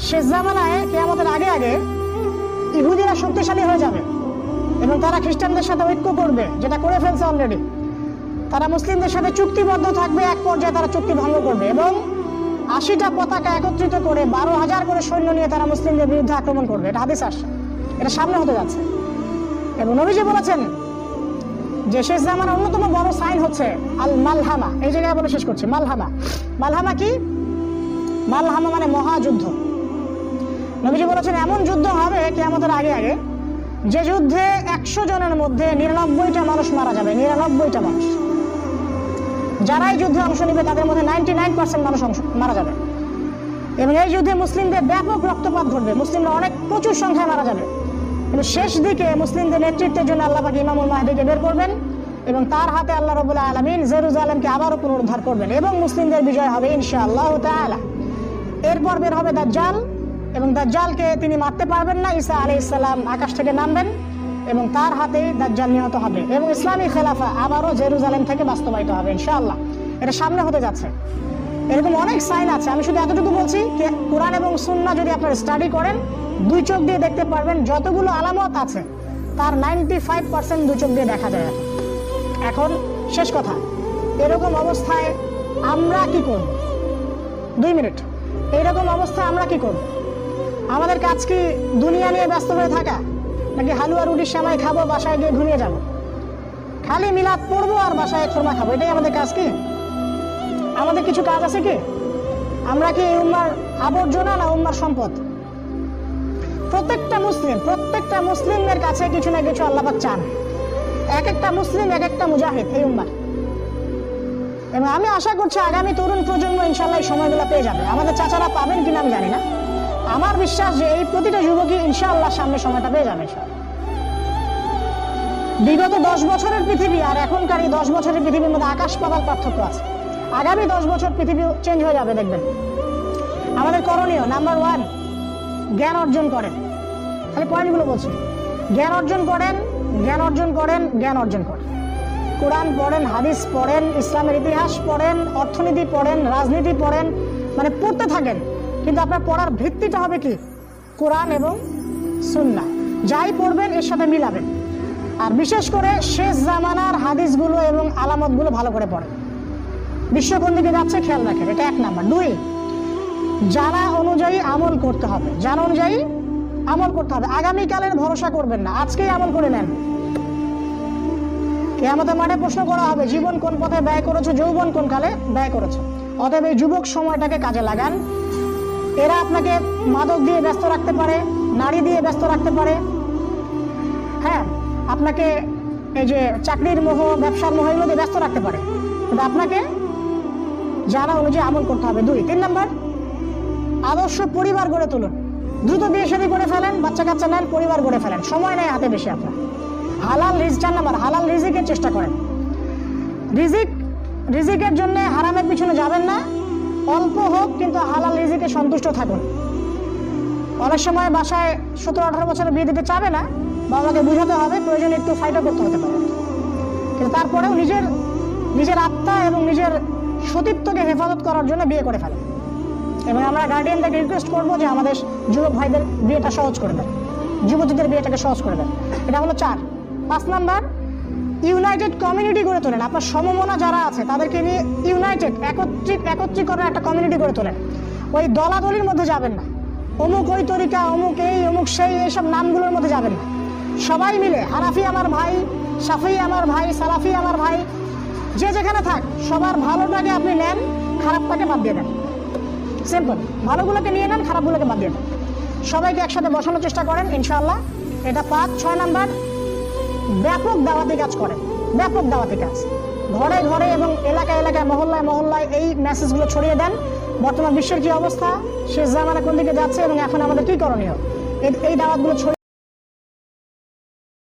শেষ জামানায় কেয়ামতের আগে আগে ইহুদিরা শক্তিশালী হয়ে যাবে এবং তারা খ্রিস্টানদের সাথে ঐক্য করবে, যেটা করে ফেলছে অলরেডি তারা মুসলিমদের সাথে চুক্তিবদ্ধ থাকবে, এক পর্যায়ে তারা চুক্তি ভঙ্গ করবে এবং আশিটা পতাকা একত্রিত করে বারো হাজার করে সৈন্য নিয়ে তারা মুসলিমদের বিরুদ্ধে আক্রমণ করবে। এটা হাদিস আসছে। এটা সামনে হতে যাচ্ছে। এবং নবীজি বলেছেন যে শেষ জামার অন্যতম বড় সাইন হচ্ছে আল মালহামা এই জায়গায় বলে শেষ করছি। মালহামা। মালহামা কি? মালহামা মানে মহাযুদ্ধ। নবীজি বলেছেন, এমন যুদ্ধ হবে কি আমাদের আগে আগে, যে যুদ্ধে একশো জনের মধ্যে নিরানব্বইটা মানুষ মারা যাবে, নিরানব্বইটা মানুষ। যারাই যুদ্ধে অংশ নেবে, তাদের মধ্যে নাইনটি নাইন পার্সেন্ট মানুষ অংশ, মারা যাবে। এবং এই যুদ্ধে মুসলিমদের ব্যাপক রক্তপাত ঘটবে, মুসলিমরা অনেক প্রচুর সংখ্যায় মারা যাবে। কিন্তু শেষ দিকে মুসলিমদের নেতৃত্বের জন্য আল্লাহ পাক ইমামুল মাহদিকে বের করবেন এবং তার হাতে আল্লাহ রবুল্লাহ আলমিন জেরুজালেমকে আবারও পুনরুদ্ধার করবেন এবং মুসলিমদের বিজয় হবে ইনশাআল্লাহ তাআলা। এরপর বের হবে দাজ্জাল। এবং দাজ্জালকে তিনি মারতে পারবেন না। ঈসা আলী ইসলাম আকাশ থেকে নামবেন এবং তার হাতেই দাজ্জাল নিহত হবে এবং ইসলামী খেলাফা আবারও জেরুজালেম থেকে বাস্তবায়িত হবে ইনশাআল্লাহ। এটা সামনে হতে যাচ্ছে। এরকম অনেক সাইন আছে। আমি শুধু এতটুকু বলছি যে কোরআন এবং সুন্নাহ যদি আপনারা স্টাডি করেন, দুই চোখ দিয়ে দেখতে পারবেন যতগুলো আলামত আছে, তার নাইনটি ফাইভ পার্সেন্ট দুই চোখ দিয়ে দেখা যায়। এখন শেষ কথা। এরকম অবস্থায় আমরা কি করব? দুই মিনিট। এইরকম অবস্থায় আমরা কি করব? আমাদের কাজ কি দুনিয়া নিয়ে ব্যস্ত হয়ে থাকা নাকি হালুয়া রুটির সময় খাব, বাসায় গিয়ে ঘুমিয়ে যাব? খালি মিলাদ পড়ব আর বাসায় খোরমা খাব, এটাই আমাদের কাজ কি? আমাদের কিছু কাজ আছে কি? আমরা কি উম্মার আবর্জনা না উম্মার সম্পদ? প্রত্যেকটা মুসলিম, প্রত্যেকটা মুসলিমের কাছে কিছু না কিছু আল্লাপাক চান। এক একটা মুসলিম, এক একটা মুজাহিদ এই উম্মার। এবং আমি আশা করছি আগামী তরুণ প্রজন্ম ইনশাল্লাহ এই সময়গুলো পেয়ে যাবে। আমাদের চাচারা পাবেন কিনা আমি জানি না। আমার বিশ্বাস যে এই প্রতিটা যুবকই ইনশাআল্লাহ সামনে সময়টা পেয়ে যাবে বিগত দশ বছরের পৃথিবী আর এখনকার এই দশ বছরের পৃথিবীর মধ্যে আকাশ পাতাল পার্থক্য আছে। আগামী দশ বছর পৃথিবী চেঞ্জ হয়ে যাবে, দেখবেন। আমাদের করণীয় নাম্বার ওয়ান জ্ঞান অর্জন করেন। খালি পয়েন্টগুলো বলছি। জ্ঞান অর্জন করেন, জ্ঞান অর্জন করেন, জ্ঞান অর্জন করেন। কোরআন পড়েন, হাদিস পড়েন, ইসলামের ইতিহাস পড়েন, অর্থনীতি পড়েন, রাজনীতি পড়েন মানে পড়তে থাকেন। কিন্তু আপনার পড়ার ভিত্তিটা হবে কি? কোরআন এবং সুন্না যাই পড়বেন, এর সাথে মিলাবেন। আর বিশেষ করে শেষ জামানার হাদিসগুলো এবং আলামতগুলো ভালো করে পড়েন। বিশ্ব কোন দিকে যাচ্ছে খেয়াল রাখেন, এটা এক নাম্বার। দুই, জানা অনুযায়ী আমল করতে হবে। জানা অনুযায়ী আমল করতে হবে। আগামীকালের ভরসা করবেন না। আজকেই আমল করে নেন। কেয়ামতের মাঠে প্রশ্ন করা হবে, জীবন কোন পথে ব্যয় করেছ? যৌবন কোন কালে ব্যয় করেছ? অতএব এই যুবক সময়টাকে কাজে লাগান। এরা আপনাকে মাদক দিয়ে ব্যস্ত রাখতে পারে, নারী দিয়ে ব্যস্ত রাখতে পারে। হ্যাঁ আপনাকে এই যে চাকরির মোহ, ব্যবসার মোহ, এগুলো দিয়ে ব্যস্ত রাখতে পারে। কিন্তু আপনাকে জানা অনুযায়ী আমল করতে হবে। দুই, তিন নম্বর, আদর্শ পরিবার গড়ে তুলুন। দ্রুত বিয়ে শাদী করে ফেলেন, বাচ্চা কাচ্চা নেন, পরিবার গড়ে ফেলেন। সময় নেই হাতে বেশি আপনার। হালাল রিজ চার নাম্বার, হালাল রিজিকের চেষ্টা করেন। রিজিক, রিজিকের জন্য হারামের পিছনে যাবেন অল্প হোক, কিন্তু হালাল রিজিকে সন্তুষ্ট থাকুন। অনেক সময় বাসায় সতেরো, আঠারো বছরে বিয়ে দিতে চাবে না, বাবাকে বুঝাতে হবে, প্রয়োজনে একটু ফাইটও করতে হতে পারে। কিন্তু তারপরেও নিজের নিজের আত্মা এবং নিজের সতীত্বকে হেফাজত করার জন্য বিয়ে করে ফেলে এবং আমরা গার্ডিয়ানদেরকে রিকোয়েস্ট করব যে আমাদের যুবক ভাইদের বিয়েটা সহজ করে দেন, যুবতীদের বিয়েটাকে সহজ করে দেয় এটা হলো চার। পাঁচ নাম্বার ইউনাইটেড কমিউনিটি গড়ে তোলেন। আপনার সমমনা যারা আছে, তাদেরকে নিয়ে ইউনাইটেড, একত্রিত একত্রীকরণ একটা কমিউনিটি গড়ে তোলেন। ওই দলাদলির মধ্যে যাবেন না। অমুক ওই তরিকা, অমুক এই, অমুক সেই এইসব নামগুলোর মধ্যে যাবেন না। সবাই মিলে, হানাফি আমার ভাই, সাফি আমার ভাই, সালাফি আমার ভাই, যে যেখানে থাক, সবার ভালোটাকে আপনি নেন, খারাপটাকে বাদ দিয়ে দেন। সিম্পল ভালোগুলোকে নিয়ে নেন, খারাপগুলোকে বাদ দিয়ে দেন। সবাইকে একসাথে বসানোর চেষ্টা করেন, ইনশাআল্লাহ। এটা পাঁচ, ছয় নাম্বার। ব্যাপক দাওয়াতি কাজ করে, ব্যাপক দাওয়াতি কাজ। ঘরে ঘরে এবং এলাকায় এলাকায়, মহল্লায় মহল্লায় এই মেসেজগুলো ছড়িয়ে দেন। বর্তমান বিশ্বের কি অবস্থা, শেষ জামানা কোন দিকে যাচ্ছে এবং এখন আমাদের কি করণীয়? এই- দাওয়াতগুলো ছড়িয়ে